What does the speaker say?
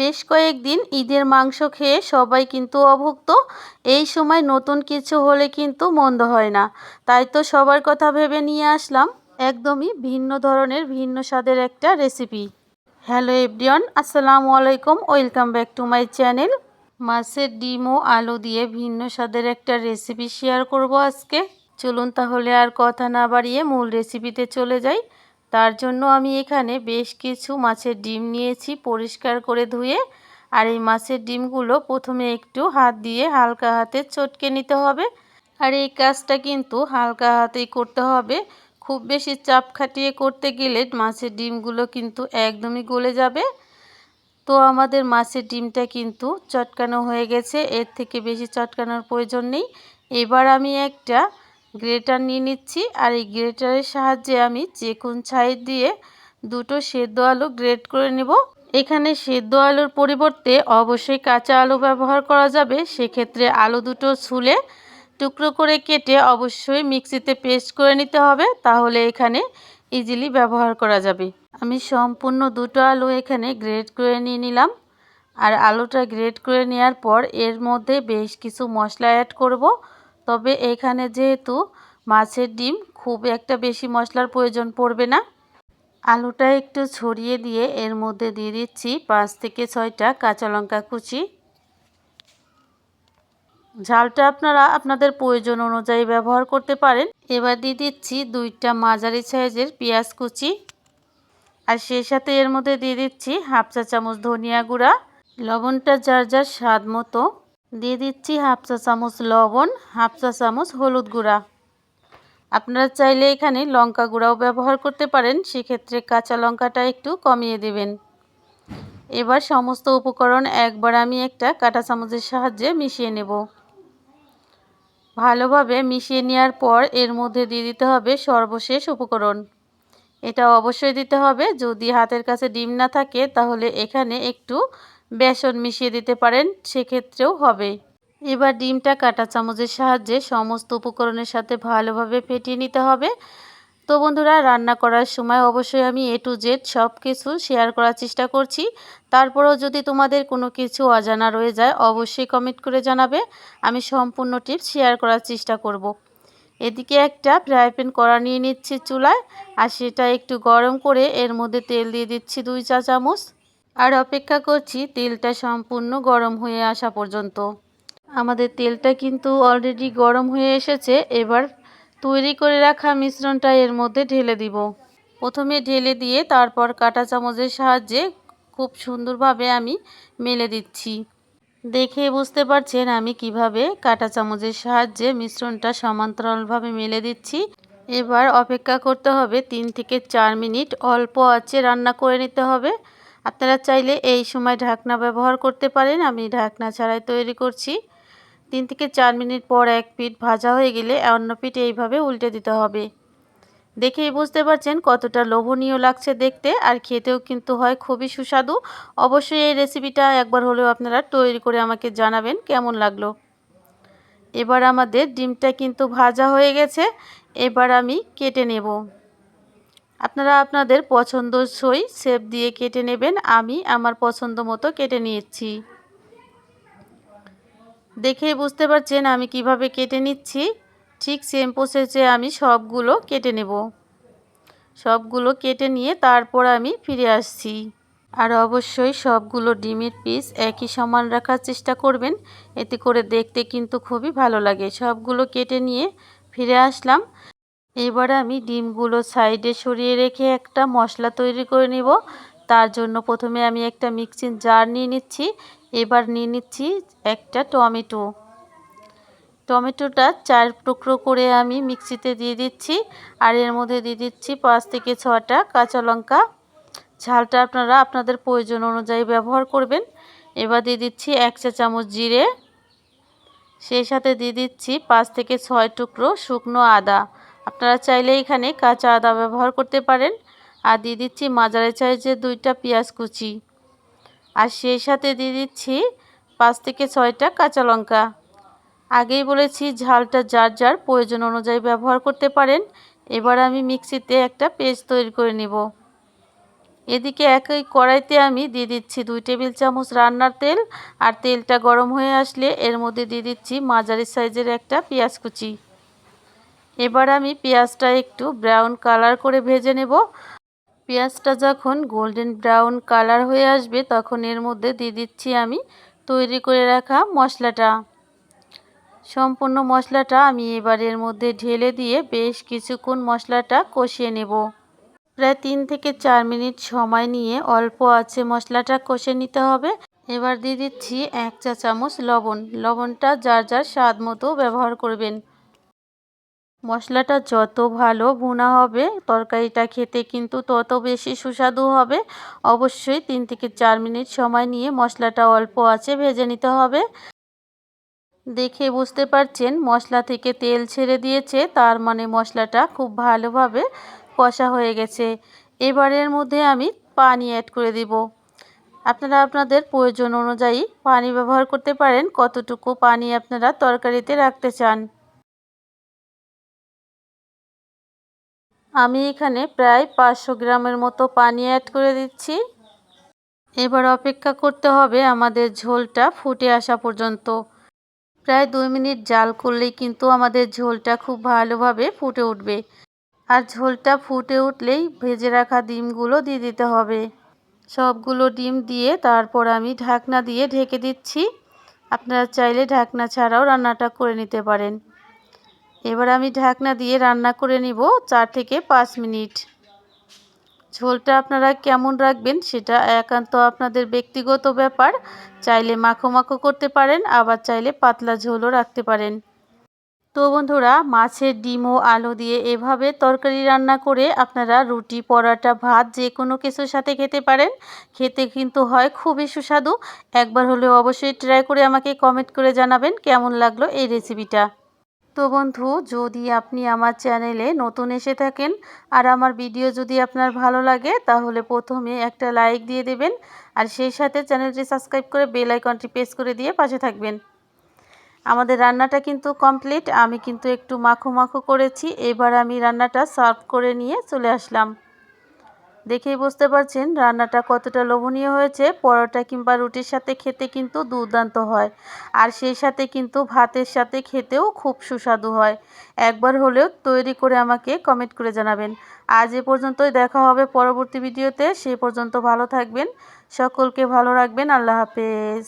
বেশ কয়েকদিন ঈদের মাংস খেয়ে সবাই কিন্তু অভুক্ত। এই সময় নতুন কিছু হলে কিন্তু মন্দ হয় না। তাই তো সবার কথা ভেবে নিয়ে আসলাম। একদমই ভিন্ন ধরনের, ভিন্ন স্বাদের একটা রেসিপি হ্যালো এভরিওয়ান আসসালামু আলাইকুম welcome back to my channel মাছের ডিম ও আলু দিয়ে ভিন্ন স্বাদের একটা রেসিপি শেয়ার করব আজকে। চলুন তাহলে আর কথা না বাড়িয়ে মূল রেসিপিতে চলে যাই। তার জন্য আমি এখানে বেশ কিছু মাছের ডিম নিয়েছি পরিষ্কার করে ধুয়ে। আর এই মাছের ডিমগুলো প্রথমে একটু হাত দিয়ে হালকা হাতে চটকে নিতে হবে। আর এই কাজটা কিন্তু হালকা হাতেই করতে হবে। খুব বেশি চাপ খাটিয়ে করতে গেলে মাছের ডিমগুলো কিন্তু একদমই গলে যাবে। তো আমাদের মাছের ডিমটা কিন্তু চটকানো হয়ে গেছে। এর থেকে বেশি চটকানোর প্রয়োজন নেই। এবার আমি একটা গ্রেটার নিয়ে নিচ্ছি আর এই গ্রেটারের সাহায্যে আমি চেকুন ছাইড দিয়ে দুটো সেদ্ধ আলু গ্রেট করে নেব। এখানে সেদ্ধ আলুর পরিবর্তে অবশ্যই কাঁচা আলু ব্যবহার করা যাবে। সেক্ষেত্রে আলু দুটো ছুলে টুকরো করে কেটে অবশ্যই মিক্সিতে পেস্ট করে নিতে হবে। তাহলে এখানে ইজিলি ব্যবহার করা যাবে। আমি সম্পূর্ণ দুটো আলু এখানে গ্রেট করে নিয়ে নিলাম। আর আলুটা গ্রেট করে নেওয়ার পর এর মধ্যে বেশ কিছু মশলা অ্যাড করব। তবে এখানে যেহেতু মাছের ডিম, খুব একটা বেশি মশলার প্রয়োজন পড়বে না। আলুটা একটু ছড়িয়ে দিয়ে এর মধ্যে দিয়ে দিচ্ছি পাঁচ থেকে ছয়টা কাঁচা লঙ্কা কুচি। ঝালটা আপনারা আপনাদের প্রয়োজন অনুযায়ী ব্যবহার করতে পারেন। এবার দিয়ে দিচ্ছি দুইটা মাঝারি সাইজের পেঁয়াজ কুচি। আর সেই সাথে এর মধ্যে দিয়ে দিচ্ছি হাফ চা চামচ ধনিয়া গুঁড়া। লবণটা যার যার স্বাদ মতো দিয়ে দিচ্ছি হাফ চা চামচ লবণ, হাফ চা চামচ হলুদ গুঁড়া। আপনারা চাইলে এখানে লঙ্কা গুঁড়াও ব্যবহার করতে পারেন, সেক্ষেত্রে কাঁচা লঙ্কাটা একটু কমিয়ে দেবেন। এবার সমস্ত উপকরণ একবার আমি একটা কাঁটা চামচের সাহায্যে মিশিয়ে নেব। ভালোভাবে মিশিয়ে নেওয়ার পর এর মধ্যে দিয়ে দিতে হবে সর্বশেষ উপকরণ। এটা অবশ্যই দিতে হবে, যদি হাতের কাছে ডিম না থাকে, তাহলে এখানে একটু বেসন মিশিয়ে দিতে পারেন, সেক্ষেত্রেও হবে। এবার ডিমটা কাটা চামচের সাহায্যে সমস্ত উপকরণের সাথে ভালোভাবে ফেটিয়ে নিতে হবে। তো বন্ধুরা, রান্না করার সময় অবশ্যই আমি এ টু জেড সব কিছু শেয়ার করার চেষ্টা করছি। তারপরেও যদি তোমাদের কোনো কিছু অজানা রয়ে যায়, অবশ্যই কমেন্ট করে জানাবে। আমি সম্পূর্ণ টিপস শেয়ার করার চেষ্টা করব। এদিকে একটা ফ্রাই প্যান কড়া নিয়ে নিচ্ছি চুলায়, আর সেটা একটু গরম করে এর মধ্যে তেল দিয়ে দিচ্ছি দুই চা চামচ আর অপেক্ষা করছি তেলটা সম্পূর্ণ গরম হয়ে আসা পর্যন্ত। আমাদের তেলটা কিন্তু অলরেডি গরম হয়ে এসেছে, এবার তৈরি করে রাখা মিশ্রণটা এর মধ্যে ঢেলে দিব। প্রথমে ঢেলে দিয়ে তারপর কাটা চামচের সাহায্যে খুব সুন্দরভাবে আমি মেলে দিচ্ছি। দেখে বুঝতে পারছেন আমি কীভাবে কাটা চামচের সাহায্যে মিশ্রণটা সমান্তরালভাবে মেলে দিচ্ছি। এবার অপেক্ষা করতে হবে তিন থেকে চার মিনিট, অল্প আঁচে রান্না করে নিতে হবে। আপনারা চাইলে এই সময় ঢাকনা ব্যবহার করতে পারেন। আমি ঢাকনা ছাড়াই তৈরি করছি। তিন থেকে চার মিনিট পর এক পিঠ ভাজা হয়ে গেলে অন্য পিঠ এইভাবে উল্টে দিতে হবে। দেখেই বুঝতে পারছেন কতটা লোভনীয় লাগছে দেখতে আর খেতেও কিন্তু হয় খুবই সুস্বাদু। অবশ্যই এই রেসিপিটা একবার হলেও আপনারা তৈরি করে আমাকে জানাবেন কেমন লাগল। এবার আমাদের ডিমটা কিন্তু ভাজা হয়ে গেছে। এবার আমি কেটে নেব। আপনারা আপনাদের পছন্দসই শেপ দিয়ে কেটে নেবেন। আমি আমার পছন্দ মতো কেটে নিয়েছি। দেখেই বুঝতে পারছেন আমি কীভাবে কেটে নিচ্ছি? ঠিক সেম প্রসেসে আমি সবগুলো কেটে নেব। সবগুলো কেটে নিয়ে তারপর আমি ফিরে আসছি। আর অবশ্যই সবগুলো ডিমের পিস একই সমান রাখার চেষ্টা করবেন। এতে করে দেখতে কিন্তু খুবই ভালো লাগে। সবগুলো কেটে নিয়ে ফিরে আসলাম। এবার আমি ডিমগুলো সাইডে সরিয়ে রেখে একটা মশলা তৈরি করে নিব। তার জন্য প্রথমে আমি একটা মিক্সিং জার নিয়ে নিচ্ছি। এবার নিয়ে নিচ্ছি একটা টমেটো। টমেটোটা চার টুকরো করে আমি মিক্সিতে দিয়ে দিচ্ছি। আর এর মধ্যে দিয়ে দিচ্ছি পাঁচ থেকে ছটা কাঁচা লঙ্কা। ঝালটা আপনারা আপনাদের প্রয়োজন অনুযায়ী ব্যবহার করবেন। এবার দিয়ে দিচ্ছি এক চা চামচ জিরে। সেই সাথে দিয়ে দিচ্ছি পাঁচ থেকে ছয় টুকরো শুকনো আদা। আপনারা চাইলে এখানে কাঁচা আদা ব্যবহার করতে পারেন। আর দিয়ে দিচ্ছি মাজারে যে দুইটা পেঁয়াজ কুচি। আর সেই সাথে দিয়ে দিচ্ছি পাঁচ থেকে ছয়টা কাঁচা লঙ্কা। আগেই বলেছি ঝালটা যার যার প্রয়োজন অনুযায়ী ব্যবহার করতে পারেন। এবার আমি মিক্সিতে একটা পেস্ট তৈরি করে নেব। এদিকে একই কড়াইতে আমি দিয়ে দিচ্ছি দুই টেবিল চামচ রান্নার তেল। আর তেলটা গরম হয়ে আসলে এর মধ্যে দিয়ে দিচ্ছি মাঝারি সাইজের একটা পেঁয়াজ কুচি। এবার আমি পেঁয়াজটা একটু ব্রাউন কালার করে ভেজে নেব। পেঁয়াজটা যখন গোল্ডেন ব্রাউন কালার হয়ে আসবে, তখন এর মধ্যে দিয়ে দিচ্ছি আমি তৈরি করে রাখা মশলাটা। সম্পূর্ণ মশলাটা আমি এবার এর মধ্যে ঢেলে দিয়ে বেশ কিছুক্ষণ মশলাটা কষিয়ে নেব। প্রায় তিন থেকে চার মিনিট সময় নিয়ে অল্প আছে মশলাটা কষে নিতে হবে। এবার দিয়ে দিচ্ছি এক চা চামচ লবণ। লবণটা যার যার স্বাদ মতো ব্যবহার করবেন। মশলাটা যত ভালো ভুনা হবে, তরকারিটা খেতে কিন্তু তত বেশি সুস্বাদু হবে। অবশ্যই তিন থেকে চার মিনিট সময় নিয়ে মশলাটা অল্প আছে ভেজে নিতে হবে। দেখে বুঝতে পারছেন, মশলা থেকে তেল ছেড়ে দিয়েছে, তার মানে মশলাটা খুব ভালোভাবে কষা হয়ে গেছে। এবারের মধ্যে আমি পানি অ্যাড করে দিব। আপনারা আপনাদের প্রয়োজন অনুযায়ী পানি ব্যবহার করতে পারেন। কতটুকু পানি আপনারা তরকারিতে রাখতে চান। আমি এখানে প্রায় পাঁচশো গ্রামের মতো পানি অ্যাড করে দিচ্ছি। এবার অপেক্ষা করতে হবে আমাদের ঝোলটা ফুটে আসা পর্যন্ত। প্রায় দুই মিনিট জাল করলেই কিন্তু আমাদের ঝোলটা খুব ভালোভাবে ফুটে উঠবে। আর ঝোলটা ফুটে উঠলেই ভেজে রাখা ডিমগুলো দিয়ে দিতে হবে। সবগুলো ডিম দিয়ে তারপর আমি ঢাকনা দিয়ে ঢেকে দিচ্ছি। আপনারা চাইলে ঢাকনা ছাড়াও রান্নাটা করে নিতে পারেন। এবার আমি ঢাকনা দিয়ে রান্না করে নিব চার থেকে পাঁচ মিনিট। ঝোলটা আপনারা কেমন রাখবেন সেটা একান্ত আপনাদের ব্যক্তিগত ব্যাপার। চাইলে মাখো মাখো করতে পারেন, আবার চাইলে পাতলা ঝোলও রাখতে পারেন। তো বন্ধুরা, মাছের ডিম ও আলু দিয়ে এভাবে তরকারি রান্না করে আপনারা রুটি, পরাটা, ভাত যে কোনো কিছুর সাথে খেতে পারেন। খেতে কিন্তু হয় খুবই সুস্বাদু। একবার হলেও অবশ্যই ট্রাই করে আমাকে কমেন্ট করে জানাবেন কেমন লাগল এই রেসিপিটা। তো বন্ধু, যদি আপনি আমার চ্যানেলে নতুন এসে থাকেন আর আমার ভিডিও যদি আপনার ভালো লাগে, তাহলে প্রথমে একটা লাইক দিয়ে দেবেন আর সেই সাথে চ্যানেলটি সাবস্ক্রাইব করে বেল আইকনটি প্রেস করে দিয়ে পাশে থাকবেন। আমাদের রান্নাটা কিন্তু কমপ্লিট, আমি কিন্তু একটু মাখো মাখো করেছি, এবার আমি রান্নাটা সার্ভ করে নিয়ে চলে আসলাম। দেখেই বুঝতে পারছেন রান্নাটা কতটা লোভনীয় হয়েছে, পরোটা কিংবা রুটির সাথে খেতে কিন্তু দুর্দান্ত হয়। আর সেই সাথে কিন্তু ভাতের সাথে খেতেও খুব সুস্বাদু হয়। একবার হলেও তৈরি করে আমাকে কমেন্ট করে জানাবেন। আজ এ পর্যন্তই দেখা হবে পরবর্তী ভিডিওতে। সে পর্যন্ত ভালো থাকবেন। সকলকে ভালো রাখবেন। আল্লাহ হাফেজ।